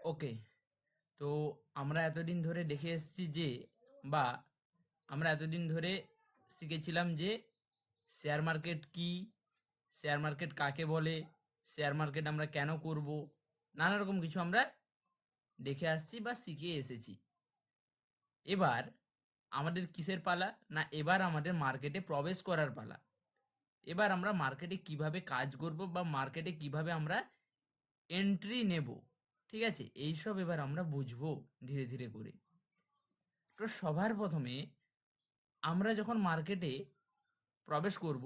ওকে। তো আমরা এতদিন ধরে দেখে এসেছি যে, বা আমরা এতদিন ধরে শিখেছিলাম যে, শেয়ার মার্কেট কি, শেয়ার মার্কেট কাকে বলে, শেয়ার মার্কেট আমরা কেন করব, নানা রকম কিছু আমরা দেখে আসছি বা শিখে এসেছি। এবার আমাদের কিসের পালা, না এবার আমাদের মার্কেটে প্রবেশ করার পালা। এবার আমরা মার্কেটে কীভাবে কাজ করব বা মার্কেটে কীভাবে আমরা এন্ট্রি নেব? ঠিক আছে? এইসব এবার আমরা বুঝব ধীরে ধীরে করে। তো সবার প্রথমে আমরা যখন মার্কেটে প্রবেশ করব,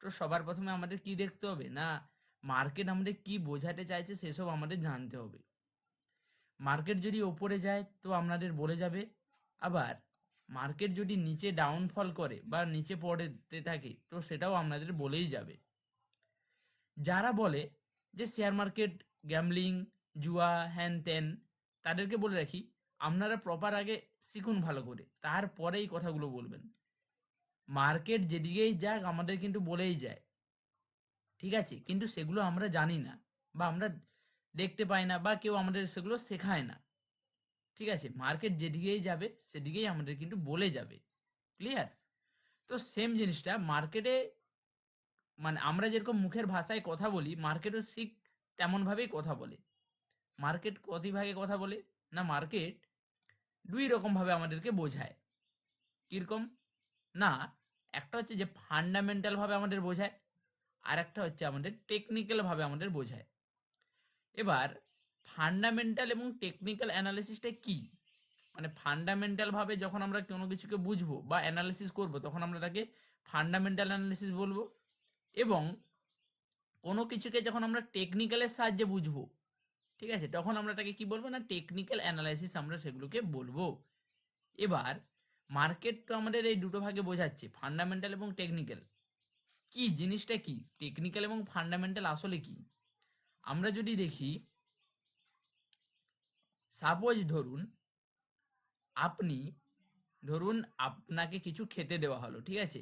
তো সবার প্রথমে আমাদের কি দেখতে হবে? না মার্কেট আমাদের কি বোঝাতে চাইছে সেসব আমাদের জানতে হবে। মার্কেট যদি ওপরে যায় তো আপনাদের বলে যাবে। আবার মার্কেট যদি নিচে ডাউনফল করে বা নিচে পড়তে থাকে তো সেটাও আপনাদের বলেই যাবে। যারা বলে যে শেয়ার মার্কেট গ্যামলিং জুয়া, হ্যান ত্যান, তাদেরকে বলে রাখি, আপনারা প্রপার আগে শিখুন ভালো করে। তারপরে এই কথাগুলো বলবেন। মার্কেট যেদিকেই যাক, আমাদের কিন্তু বলেই যায়। ঠিক আছে? কিন্তু সেগুলো আমরা জানি না বা আমরা দেখতে পাই না বা কেউ আমাদের সেগুলো শেখায় না। ঠিক আছে? মার্কেট যেদিকেই যাবে, সেদিকেই আমাদের কিন্তু বলে যাবে। ক্লিয়ার তো সেম জিনিসটা, মার্কেটে মানে আমরা যেরকম মুখের ভাষায় কথা বলি, মার্কেটও ঠিক তেমনভাবেই কথা বলে। মার্কেট কত ভাগে কথা বলে? না, মার্কেট দুই রকমভাবে আমাদেরকে বোঝায়। কীরকম? না, একটা হচ্ছে যে ফান্ডামেন্টালভাবে আমাদের বোঝায়, আর একটা হচ্ছে আমাদের টেকনিক্যালভাবে আমাদের বোঝায়। এবার ফান্ডামেন্টাল এবং টেকনিক্যাল অ্যানালিসিসটা কি? মানে ফান্ডামেন্টালভাবে যখন আমরা কোনো কিছুকে বুঝব বা অ্যানালিসিস করব, তখন আমরা তাকে ফান্ডামেন্টাল অ্যানালিসিস বলব। এবং কোনো কিছুকে যখন আমরা টেকনিক্যালের সাহায্যে বুঝব ঠিক আছে? তখন আমরা তাকে কি বলব না? টেকনিক্যাল অ্যানালাইসিস আমরা সেগুলোকে বলব। এবার মার্কেট তো আমাদের এই দুটো ভাগে বোঝাচ্ছে ফান্ডামেন্টাল এবং টেকনিক্যাল কি জিনিসটা কি? টেকনিক্যাল এবং ফান্ডামেন্টাল আসলে কি? আমরা যদি দেখি সাপোজ ধরুন, আপনি, ধরুন আপনাকে কিছু খেতে দেওয়া হলো, ঠিক আছে?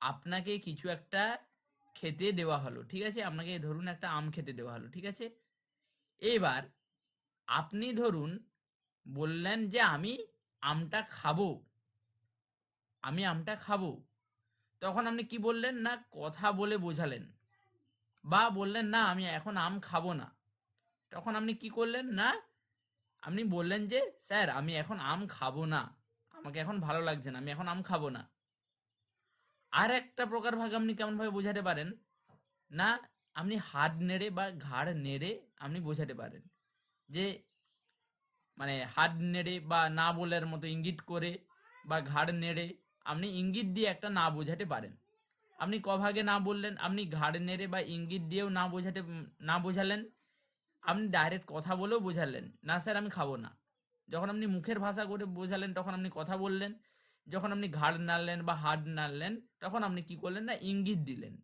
আপনাকে কিছু একটা খেতে দেওয়া হলো, ঠিক আছে? আপনাকে ধরুন একটা আম খেতে দেওয়া হলো, ঠিক আছে? এবার আপনি ধরুন বললেন যে আমি আমটা খাব। আমি আমটা খাব। তখন আপনি কি বললেন? না, কথা বলে বোঝালেন। বা বললেন, না, আমি এখন আম খাব না। তখন আপনি কি করলেন? না, আপনি বললেন যে, স্যার, আমি এখন আম খাব না। আমাকে এখন ভালো লাগছে না। আমি এখন আম খাব না। আর একটা প্রকার ভাগ আপনি কেমনভাবে বোঝাতে পারেন? না আপনি হাত নেড়ে বা ঘাড় নেড়ে আপনি বোঝাতে পারেন। যে মানে হাত নেড়ে বা না বলার মতো ইঙ্গিত করে বা ঘাড় নেড়ে আপনি ইঙ্গিত দিয়ে একটা না বোঝাতে পারেন। আপনি কভাগে না বললেন, আপনি ঘাড় নেড়ে বা ইঙ্গিত দিয়েও না বোঝাতে, না বোঝালেন, আপনি ডাইরেক্ট কথা বলেও বোঝালেন, না স্যার, আমি খাব না। যখন আপনি মুখের ভাষা করে বোঝালেন, তখন আপনি কথা বললেন, যখন আপনি ঘাড় নাড়লেন বা হাড় নাড়লেন, তখন আপনি কি করলেন না, ইঙ্গিত দিলেন,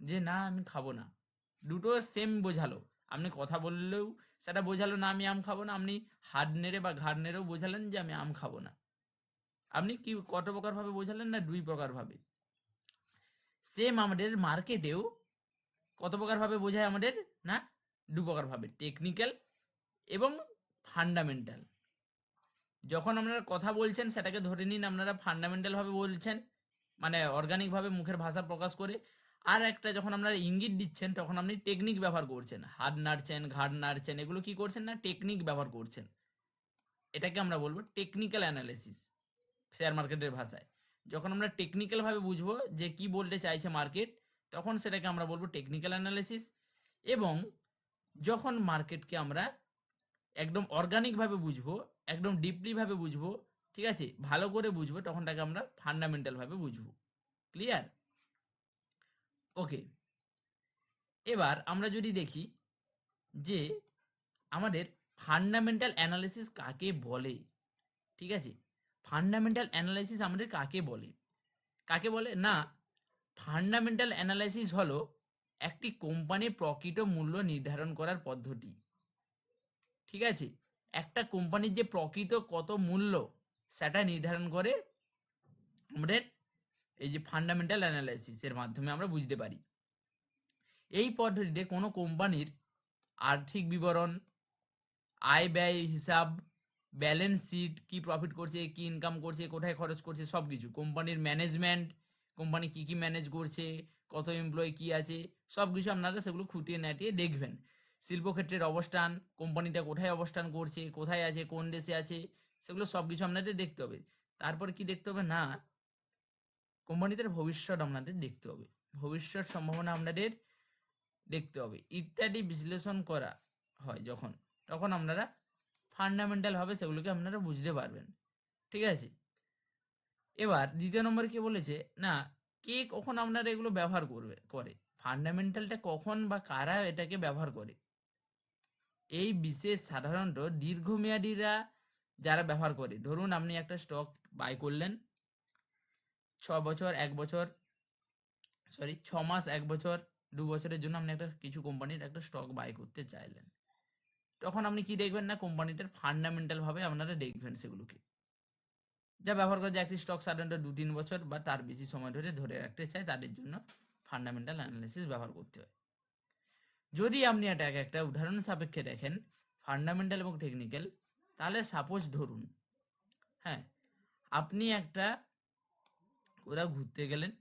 যে না, আমি খাব না। দুটো সেম বোঝালো। আপনি কথা বললেও সেটা বোঝালো না, আমি আম খাব না। আপনি হাত নেড়ে বা ঘাড় নেড়েও বোঝালেন যে আমি আম খাব না। আপনি কি কত প্রকারভাবে বোঝালেন না দুই প্রকারভাবে সেম আমাদের মার্কেটেও কত প্রকারভাবে বোঝায় আমাদের? না দু প্রকারভাবে টেকনিক্যাল এবং ফান্ডামেন্টাল যখন আপনারা কথা বলছেন, সেটাকে ধরে নিন, আপনারা ফান্ডামেন্টালভাবে বলছেন মানে অর্গানিকভাবে মুখের ভাষা প্রকাশ করে আর একটা যখন আপনারা ইঙ্গিত দিচ্ছেন, তখন আপনি টেকনিক ব্যবহার করছেন। হাত নাড়ছেন, ঘাড় নাড়ছেন, এগুলো কি করছেন না? টেকনিক ব্যবহার করছেন। এটাকে আমরা বলব টেকনিক্যাল অ্যানালিসিস শেয়ার মার্কেটের ভাষায়। যখন আমরা টেকনিক্যালভাবে বুঝব যে কি বলতে চাইছে মার্কেট তখন সেটাকে আমরা বলব টেকনিক্যাল অ্যানালিসিস এবং যখন মার্কেটকে আমরা একদম অর্গানিকভাবে বুঝব, একদম ডিপলিভাবে বুঝব, ঠিক আছে? ভালো করে বুঝব, তখন তাকে আমরা ফান্ডামেন্টালভাবে বুঝব। Clear okay. এবার আমরা যদি দেখি যে আমাদের ফান্ডামেন্টাল অ্যানালিসিস কাকে বলে? ঠিক আছে? ফান্ডামেন্টাল অ্যানালাইসিস আমাদের কাকে বলে? কাকে বলে? না ফান্ডামেন্টাল অ্যানালাইসিস হলো একটি কোম্পানির প্রকৃত মূল্য নির্ধারণ করার পদ্ধতি। ঠিক আছে? একটা কোম্পানির যে প্রকৃত কত মূল্য সেটা নির্ধারণ করে আমাদের এই যে ফান্ডামেন্টাল অ্যানালাইসিসের মাধ্যমে আমরা বুঝতে পারি। এই পদ্ধতিতে কোনো কোম্পানির আর্থিক বিবরণ, আয় ব্যয় হিসাব ব্যালেন্স শিট কি প্রফিট করছে, কি ইনকাম করছে, কোথায় খরচ করছে সব কিছু কোম্পানির ম্যানেজমেন্ট কোম্পানি কি কি ম্যানেজ করছে, কত এমপ্লয়ি কি আছে সব কিছু আপনারা সেগুলো খুঁটিয়ে নাটিয়ে দেখবেন। শিল্পক্ষেত্রের অবস্থান কোম্পানিটা কোথায় অবস্থান করছে, কোথায় আছে, কোন দেশে আছে, সেগুলো সব কিছু আপনাদের দেখতে হবে। তারপর কি দেখতে হবে? না কোম্পানিদের ভবিষ্যৎ আপনাদের দেখতে হবে। ভবিষ্যৎ সম্ভাবনা আপনাদের দেখতে হবে। ইত্যাদি বিশ্লেষণ করা হয় যখন, তখন আপনারা ফান্ডামেন্টাল ভাবে সেগুলোকে আপনারা বুঝতে পারবেন। ঠিক আছে? এবার দ্বিতীয় নম্বরে কি বলেছে, না, কে কখন আপনারা এগুলো ব্যবহার করবে, করে? ফান্ডামেন্টালটা কখন বা কারা এটাকে ব্যবহার করে? এই বিশেষ সাধারণত দীর্ঘমেয়াদীরা যারা ব্যবহার করে, ধরুন আপনি একটা স্টক বাই করলেন ছ বছর, এক বছর সরি ছ মাস, এক বছর, দু বছরের জন্য আপনি একটা কিছু কোম্পানির একটা স্টক বাই করতে চাইলেন। তখন আপনি কি দেখবেন না, কোম্পানিটার ফান্ডামেন্টাল ভাবে আপনারা দেখবেন সেগুলোকে। যা ব্যবহার করে যে একটি স্টক সাধারণত দু তিন বছর বা তার বেশি সময় ধরে ধরে রাখতে চায়, তাদের জন্য ফান্ডামেন্টাল অ্যানালিসিস ব্যবহার করতে হয়। যদি আপনি এটা এক একটা উদাহরণ সাপেক্ষে দেখেন ফান্ডামেন্টাল এবং টেকনিক্যাল তাহলে সাপোজ ধরুন হ্যাঁ আপনি একটা কোথাও ঘুরতে গেলেন।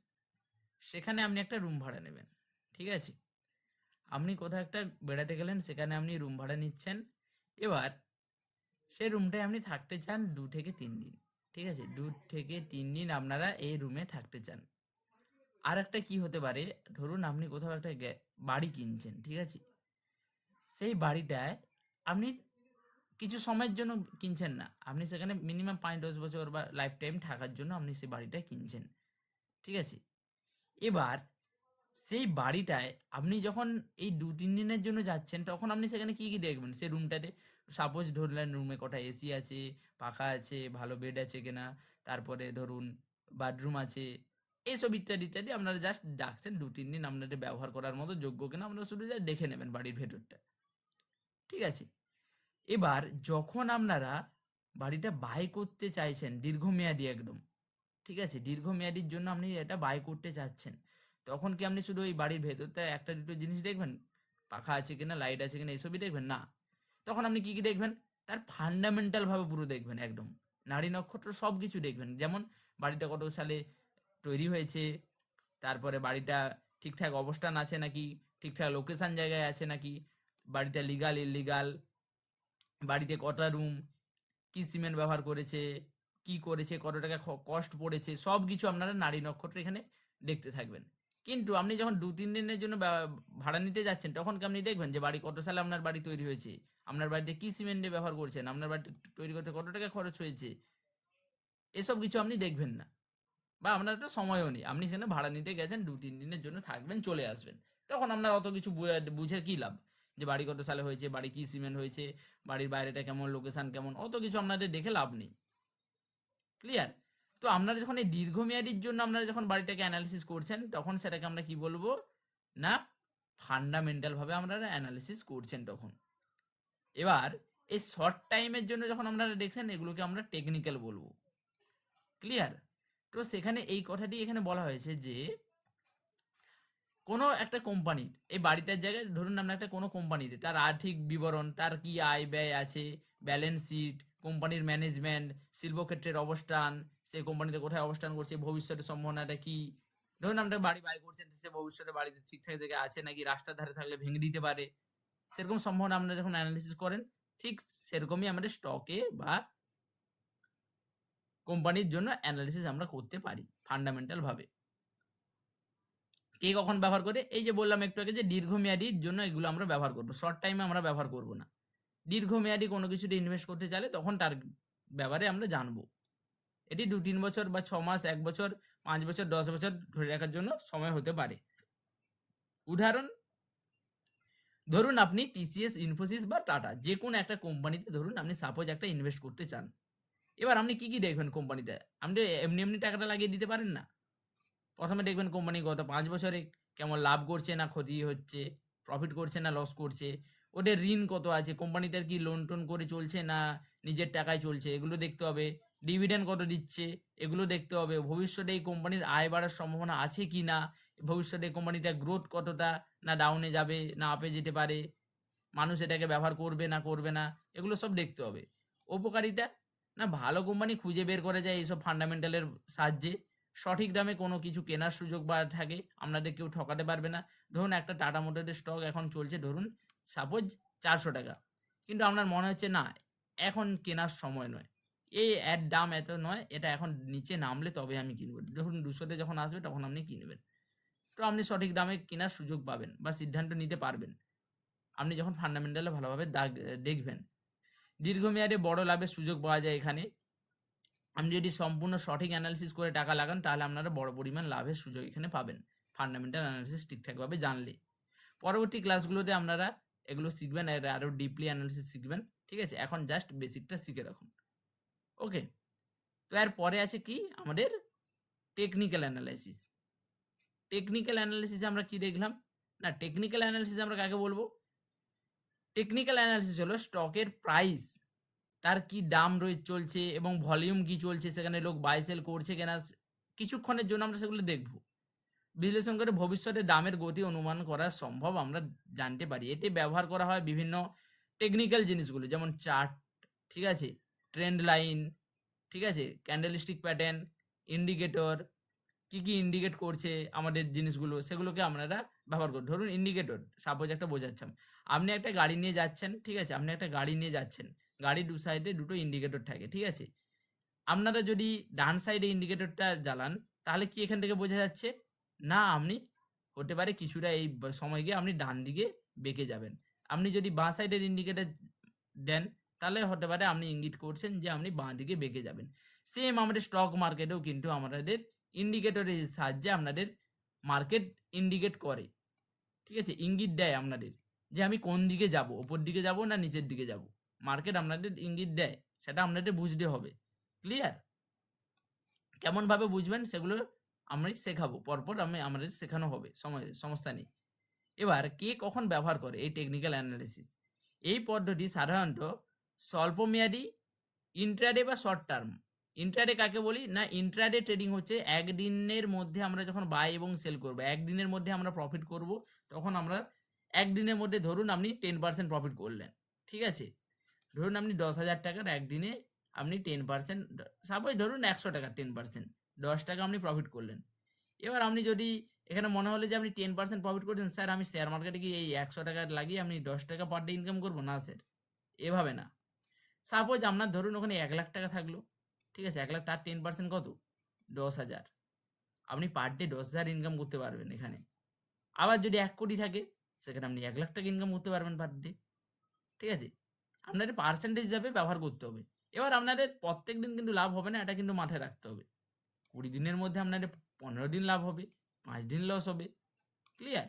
সেখানে আপনি একটা রুম ভাড়া নেবেন, ঠিক আছে? আপনি কোথাও একটা বেড়াতে গেলেন, সেখানে আপনি রুম ভাড়া নিচ্ছেন। এবার সেই রুমটায় আপনি থাকতে চান দু থেকে তিন দিন, ঠিক আছে? দু থেকে তিন দিন আপনারা এই রুমে থাকতে চান। আর একটা কি হতে পারে? ধরুন আপনি কোথাও একটা বাড়ি কিনছেন, ঠিক আছে? সেই বাড়িটায় আপনি কিছু সময়ের জন্য কিনছেন না। আপনি সেখানে মিনিমাম পাঁচ দশ বছর বা লাইফ টাইম থাকার জন্য আপনি সেই বাড়িটা কিনছেন। ঠিক আছে? এবার সেই বাড়িটায় আপনি যখন এই দু, তিন দিনের জন্য যাচ্ছেন, তখন আপনি সেখানে কি কি দেখবেন? সেই রুমটাতে সাপোজ ধরলেন রুমে কটা এসি আছে, পাখা আছে, ভালো বেড আছে কিনা, তারপরে ধরুন বাথরুম আছে এইসব ইত্যাদি ইত্যাদি আপনারা জাস্ট ডাকছেন, দু, তিন দিন আপনাদের ব্যবহার করার মতো যোগ্য কিনা আপনারা শুধু যা দেখে নেবেন বাড়ির ভেতরটা। ঠিক আছে? এবার যখন আপনারা বাড়িটা বাই করতে চাইছেন, দীর্ঘমেয়াদী একদম ঠিক আছে? দীর্ঘমেয়াদীর জন্য আপনি এটা বাই করতে চাচ্ছেন। তখন কি আপনি শুধু ওই বাড়ির ভেতরটা একটা দুটো জিনিস দেখবেন? পাখা আছে কিনা লাইট আছে কিনা, এসবই দেখবেন? না। তখন আপনি কি কি দেখবেন? তার ফান্ডামেন্টাল ভাবে পুরো দেখবেন একদম। নারী নক্ষত্র সব কিছু দেখবেন। যেমন বাড়িটা কত সালে তৈরি হয়েছে, তারপরে বাড়িটা ঠিকঠাক অবস্থান আছে নাকি? ঠিকঠাক লোকেশন জায়গায় আছে নাকি? বাড়িটা লিগাল ইলিগাল বাড়িতে কটা রুম কি সিমেন্ট ব্যবহার করেছে? কি করেছে কত টাকা কস্ট পড়েছে সব কিছু আপনারা নারী নক্ষত্র এখানে দেখতে থাকবেন। কিন্তু আপনি যখন দু, তিন দিনের জন্য ভাড়া নিতে যাচ্ছেন, তখন কি আপনি দেখবেন যে বাড়ি কত সালে আপনার বাড়ি তৈরি হয়েছে? আপনার বাড়িতে কি সিমেন্টে ব্যবহার করছেন? আপনার বাড়িতে তৈরি করতে কত টাকা খরচ হয়েছে? এসব কিছু আপনি দেখবেন না। বা আপনার একটা সময়ও নেই। আপনি সেখানে ভাড়া নিতে গেছেন, দু, তিন দিনের জন্য থাকবেন, চলে আসবেন। তখন আপনার অত কিছু বুঝে কি লাভ? যে বাড়ি কত সালে হয়েছে, বাড়ি কি সিমেন্ট হয়েছে, বাড়ির বাইরেটা কেমন লোকেশন কেমন, অত কিছু আপনাদের দেখে লাভ নেই। ক্লিয়ার তো আপনারা যখন এই দীর্ঘমেয়াদীর জন্য আপনারা যখন বাড়িটাকে অ্যানালিসিস করছেন, তখন সেটাকে আমরা কি বলব? না ফান্ডামেন্টাল ভাবে আপনারা অ্যানালিসিস করছেন তখন। এবার, এই শর্ট টাইমের জন্য যখন আপনারা দেখছেন, এগুলোকে আমরা টেকনিক্যাল বলব। ক্লিয়ার তো সেখানে এই কথাটি এখানে বলা হয়েছে যে, কোনো একটা কোম্পানির এই বাড়িটার জায়গায় ধরুন আমরা একটা কোনো কোম্পানিতে তার আর্থিক বিবরণ, তার কি আয় ব্যয় আছে ব্যালেন্স শিট কোম্পানির ম্যানেজমেন্ট শিল্পক্ষেত্রের অবস্থান, সেই কোম্পানিতে কোথায় অবস্থান করছে ভবিষ্যতের সম্ভাবনাটা কি? ধরুন আমরা বাড়ি বাই করছেন সে ভবিষ্যতে বাড়িতে ঠিকঠাক জায়গায় আছে নাকি, রাস্তার ধারে থাকলে ভেঙে দিতে পারে? সেরকম সম্ভাবনা আপনারা যখন অ্যানালিসিস করেন, ঠিক সেরকমই আমাদের স্টকে বা কোম্পানির জন্য অ্যানালিসিস আমরা করতে পারি ফান্ডামেন্টাল ভাবে। কে কখন ব্যবহার করে? এই যে বললাম একটু আগে যে দীর্ঘমেয়াদীর জন্য এগুলো আমরা ব্যবহার করব শর্ট টাইমে আমরা ব্যবহার করব না। দীর্ঘমেয়াদী কোনো কিছুতে ইনভেস্ট করতে চাইলে তখন তার ব্যাপারে আমরা জানব। এটি দু তিন বছর বা ছ মাস, এক বছর, পাঁচ বছর, দশ বছর ধরে রাখার জন্য সময় হতে পারে। উদাহরণ, ধরুন আপনি টিসিএস ইনফোসিস বা টাটা যে কোনো একটা কোম্পানিতে ধরুন আপনি সাপোজ একটা ইনভেস্ট করতে চান। এবার আপনি কি কি দেখবেন কোম্পানিতে? আপনি এমনি এমনি টাকাটা লাগিয়ে দিতে পারেন না? প্রথমে দেখবেন কোম্পানি গত পাঁচ বছরে কেমন লাভ করছে না, ক্ষতি হচ্ছে প্রফিট করছে না লস করছে। ওদের ঋণ কত আছে? কোম্পানিটার কি লোন টোন করে চলছে না নিজের টাকায় চলছে? এগুলো দেখতে হবে। ডিভিডেন্ড কত দিচ্ছে? এগুলো দেখতে হবে। ভবিষ্যতে এই কোম্পানির আয় বাড়ার সম্ভাবনা আছে কি না? ভবিষ্যতে কোম্পানিটা গ্রোথ কতটা না ডাউনে যাবে, না আপে যেতে পারে? মানুষ এটাকে ব্যবহার করবে না করবে না? এগুলো সব দেখতে হবে। উপকারিতা? না, ভালো কোম্পানি খুঁজে বের করে যায় এইসব ফান্ডামেন্টালের সাহায্যে। সঠিক দামে কোনো কিছু কেনার সুযোগ বা থাকে, আপনাদের কেউ ঠকাতে পারবে না। ধরুন একটা টাটা মোটরের স্টক এখন চলছে, ধরুন সাপোজ চারশো টাকা। কিন্তু আপনার মনে হচ্ছে, না, এখন কেনার সময় নয়। এই এর দাম এত নয়, এটা এখন নিচে নামলে তবে আমি কিনবো। যখন দুশোতে যখন আসবে, তখন আপনি কিনবেন। তো আপনি সঠিক দামে কেনার সুযোগ পাবেন বা সিদ্ধান্ত নিতে পারবেন। আপনি যখন ফান্ডামেন্টালে ভালোভাবে দাগ, দেখবেন। দীর্ঘমেয়াদে বড় লাভের সুযোগ পাওয়া যায় এখানে। আপনি যদি সম্পূর্ণ সঠিক অ্যানালিসিস করে টাকা লাগান, তাহলে আপনারা বড় পরিমাণ লাভের সুযোগ এখানে পাবেন। ফান্ডামেন্টাল অ্যানালিসিস ঠিকঠাকভাবে জানলে। পরবর্তী ক্লাসগুলোতে আপনারা এগুলো শিখবেন, এর আরও ডিপলি অ্যানালিসিস শিখবেন, ঠিক আছে? এখন জাস্ট বেসিকটা শিখে রাখুন। ওকে তো এর পরে আছে কি? আমাদের টেকনিক্যাল অ্যানালাইসিস টেকনিক্যাল অ্যানালিসিস আমরা কি দেখলাম? না টেকনিক্যাল অ্যানালিসিস আমরা কাকে বলব? টেকনিক্যাল অ্যানালিসিস হলো স্টকের প্রাইস তার কি দাম রয়ে চলছে এবং ভলিউম কি চলছে, সেখানে লোক বাই সেল করছে কিনা, কিছুক্ষণের জন্য আমরা সেগুলো দেখব। বিশ্লেষণ করে ভবিষ্যতে দামের গতি অনুমান করা সম্ভব আমরা জানতে পারি। এতে ব্যবহার করা হয় বিভিন্ন টেকনিক্যাল জিনিসগুলো, যেমন চার্ট ঠিক আছে? ট্রেন্ড লাইন ঠিক আছে? ক্যান্ডেলস্টিক প্যাটার্ন ইন্ডিকেটর কি কি ইন্ডিকেট করছে আমাদের জিনিসগুলো, সেগুলোকে আপনারা ব্যবহার করুন ধরুন ইন্ডিকেটর সাপোজ একটা বোঝাচ্ছাম আপনি একটা গাড়ি নিয়ে যাচ্ছেন, ঠিক আছে? আপনি একটা গাড়ি নিয়ে যাচ্ছেন গাড়ির দু সাইডে দুটো ইন্ডিকেটর থাকে, ঠিক আছে? আপনারা যদি ডান সাইডে ইন্ডিকেটরটা জ্বালান, তাহলে কি এখান থেকে বোঝা যাচ্ছে? না, আপনি হতে পারে কিছুটা এই সময় গিয়ে আপনি ডান দিকে বেঁকে যাবেন। আপনি যদি বাঁ সাইডের ইন্ডিকেটার দেন, তাহলে হতে পারে আপনি ইঙ্গিত করছেন যে আপনি বাঁ দিকে বেঁকে যাবেন। সেম আমাদের স্টক মার্কেটেও কিন্তু আমাদের ইন্ডিকেটরের সাহায্যে আপনাদের মার্কেট ইন্ডিকেট করে। ঠিক আছে? ইঙ্গিত দেয় আপনাদের যে আমি কোন দিকে যাব ওপর দিকে যাব না নিচের দিকে যাব? মার্কেট আপনাদের ইঙ্গিত দেয়, সেটা আপনাদের বুঝতে হবে। ক্লিয়ার কেমনভাবে বুঝবেন সেগুলো আমি শেখাবো, পরপর আমি, আমাদের শেখানো হবে সমস্যা নেই। এবার কে কখন ব্যবহার করে এই টেকনিক্যাল অ্যানালিসিস এই পদ্ধতি সাধারণত স্বল্পমেয়াদী ইন্ট্রাডে বা শর্ট টার্ম ইন্ট্রাডে কাকে বলি? না ইন্ট্রাডে ট্রেডিং হচ্ছে একদিনের মধ্যে আমরা যখন বাই এবং সেল করব, একদিনের মধ্যে আমরা প্রফিট করব, তখন আমরা একদিনের মধ্যে ধরুন আপনি টেন পার্সেন্ট প্রফিট করলেন, ঠিক আছে? ধরুন আপনি দশ হাজার টাকার একদিনে আপনি টেন পার্সেন্ট সাপোজ ধরুন একশো টাকা টেন পার্সেন্ট দশ টাকা আপনি প্রফিট করলেন। এবার আপনি যদি এখানে মনে হলো যে আপনি টেন পার্সেন্ট প্রফিট করছেন, স্যার আমি শেয়ার মার্কেটে কি এই একশো টাকা লাগিয়ে আপনি দশ টাকা পার ডে ইনকাম করব? না, স্যার। এভাবে না। সাপোজ আপনার ধরুন ওখানে এক লাখ টাকা থাকল, ঠিক আছে, এক লাখ তার টেন পার্সেন্ট কত? দশ হাজার। আপনি পার ডে দশ হাজার ইনকাম করতে পারবেন এখানে। আবার যদি এক কোটি থাকে, সেখানে আপনি এক লাখ টাকা ইনকাম করতে পারবেন পার ডে ঠিক আছে? আপনাদের পার্সেন্টেজ হিসাবে ব্যবহার করতে হবে। এবার আপনাদের প্রত্যেক দিন কিন্তু লাভ হবে না, এটা কিন্তু মাথায় রাখতে হবে। কুড়ি দিনের মধ্যে আপনাদের পনেরো দিন লাভ হবে, পাঁচ দিন লস হবে ক্লিয়ার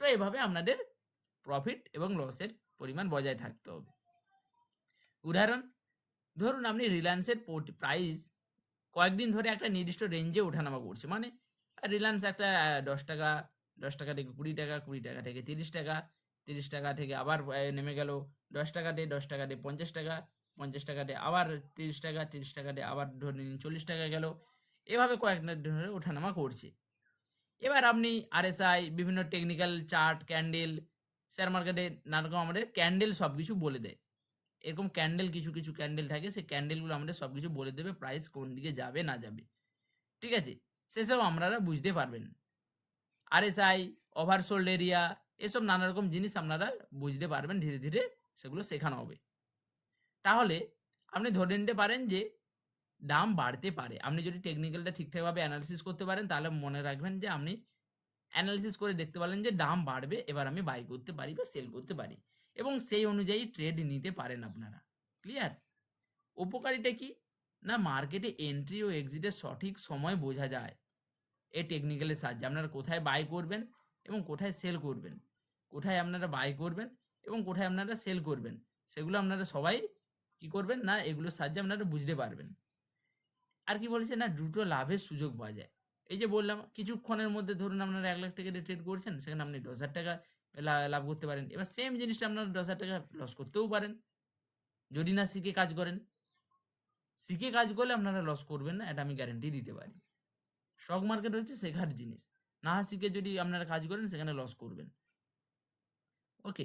তো এভাবে আপনাদের প্রফিট এবং লসের পরিমাণ বজায় থাকতে হবে। উদাহরণ, ধরুন আপনি রিলায়েন্সের প্রাইস কয়েকদিন ধরে একটা নির্দিষ্ট রেঞ্জে ওঠানামা করছে মানে রিলায়েন্স একটা দশ টাকা দশ টাকা থেকে কুড়ি টাকা কুড়ি টাকা থেকে তিরিশ টাকা তিরিশ টাকা থেকে আবার নেমে গেল দশ টাকা দিয়ে দশ টাকা দিয়ে পঞ্চাশ টাকা পঞ্চাশ টাকা দিয়ে আবার তিরিশ টাকা তিরিশ টাকা দিয়ে আবার ধরে নিন চল্লিশ টাকা গেল এভাবে কয়েকটা ধরে ওঠানামা করছে। এবার আপনি আরএসআই বিভিন্ন টেকনিক্যাল চার্ট ক্যান্ডেল শেয়ার মার্কেটে নানা রকম আমাদের ক্যান্ডেল সব কিছু বলে দেয়। এরকম ক্যান্ডেল কিছু কিছু ক্যান্ডেল থাকে, সেই ক্যান্ডেলগুলো আমাদের সব কিছু বলে দেবে প্রাইস কোন দিকে যাবে, না যাবে। ঠিক আছে? সেসব আপনারা বুঝতে পারবেন। আরএসআই ওভারসোল্ড এরিয়া এসব নানা রকম জিনিস আপনারা বুঝতে পারবেন, ধীরে ধীরে সেগুলো শেখানো হবে। তাহলে আপনি ধরে নিতে পারেন যে দাম বাড়তে পারে। আপনি যদি টেকনিক্যালটা ঠিকঠাকভাবে অ্যানালিসিস করতে পারেন, তাহলে মনে রাখবেন যে আপনি অ্যানালিসিস করে দেখতে পারলেন যে দাম বাড়বে, এবার আমি বাই করতে পারি বা সেল করতে পারি। এবং সেই অনুযায়ী ট্রেড নিতে পারেন আপনারা। ক্লিয়ার উপকারিতা কি? না মার্কেটে এন্ট্রি ও এক্সিটের সঠিক সময় বোঝা যায়। এই টেকনিক্যালের সাহায্যে। আপনারা কোথায় বাই করবেন এবং কোথায় সেল করবেন? কোথায় আপনারা বাই করবেন এবং কোথায় আপনারা সেল করবেন? সেগুলো আপনারা সবাই কি করবেন? না, এগুলোর সাহায্যে আপনারা বুঝতে পারবেন। আর কি বলেছে না, দুটো লাভের সুযোগ পাওয়া যায়। এই যে বললাম, কিছুক্ষণের মধ্যে ধরুন আপনারা এক লাখ টাকা দিয়ে ট্রেড করছেন, সেখানে আপনি দশ হাজার টাকা লাভ করতে পারেন। এবার সেম জিনিসটা আপনারা দশ হাজার টাকা লস করতেও পারেন। যদি না শিখে কাজ করেন শিখে কাজ করলে আপনারা লস করবেন না, এটা আমি গ্যারেন্টি দিতে পারি। স্টক মার্কেট হচ্ছে শেখার জিনিস। না শিখে যদি আপনারা কাজ করেন, সেখানে লস করবেন। ওকে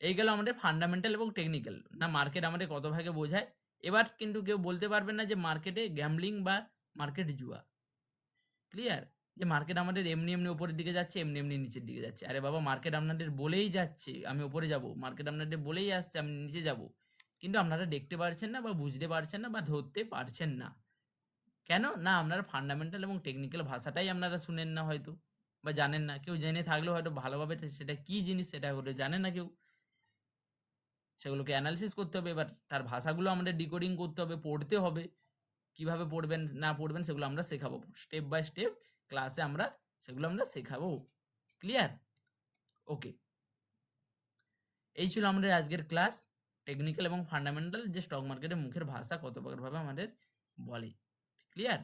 এই গেল আমাদের ফান্ডামেন্টাল এবং টেকনিক্যাল না মার্কেট আমাদের কত ভাগে বোঝায়? এবার কিন্তু কেউ বলতে পারবে না যে মার্কেটে গ্যামলিং বা মার্কেট জুয়া। ক্লিয়ার যে মার্কেট আমাদের এমনি এমনি উপরের দিকে যাচ্ছে, এমনি এমনি নিচের দিকে যাচ্ছে। আরে বাবা মার্কেট আপনাদের বলেই যাচ্ছে, আমি ওপরে যাব। মার্কেট আপনাদের বলেই আসছে, আমি নিচে যাব। কিন্তু আপনারা দেখতে পারছেন না বা বুঝতে পারছেন না বা ধরতে পারছেন না। কেন? না, আপনারা ফান্ডামেন্টাল এবং টেকনিক্যাল ভাষাটাই আপনারা শুনেন না হয়তো বা জানেন না। কেউ জেনে থাকলেও হয়তো ভালোভাবে সেটা কি জিনিস সেটা হয়তো জানে না কেউ। সেগুলোকে অ্যানালিসিস করতে হবে, এবার তার ভাষাগুলো আমাদের ডিকোডিং করতে হবে, পড়তে হবে। কীভাবে পড়বেন, না পড়বেন, সেগুলো আমরা শেখাবো। স্টেপ বাই স্টেপ ক্লাসে আমরা সেগুলো আমরা শেখাবো। ক্লিয়ার ওকে এই ছিল আমাদের আজকের ক্লাস টেকনিক্যাল এবং ফান্ডামেন্টাল যে স্টক মার্কেটের মুখের ভাষা কত প্রকারভাবে আমাদের বলে। ক্লিয়ার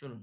চলুন।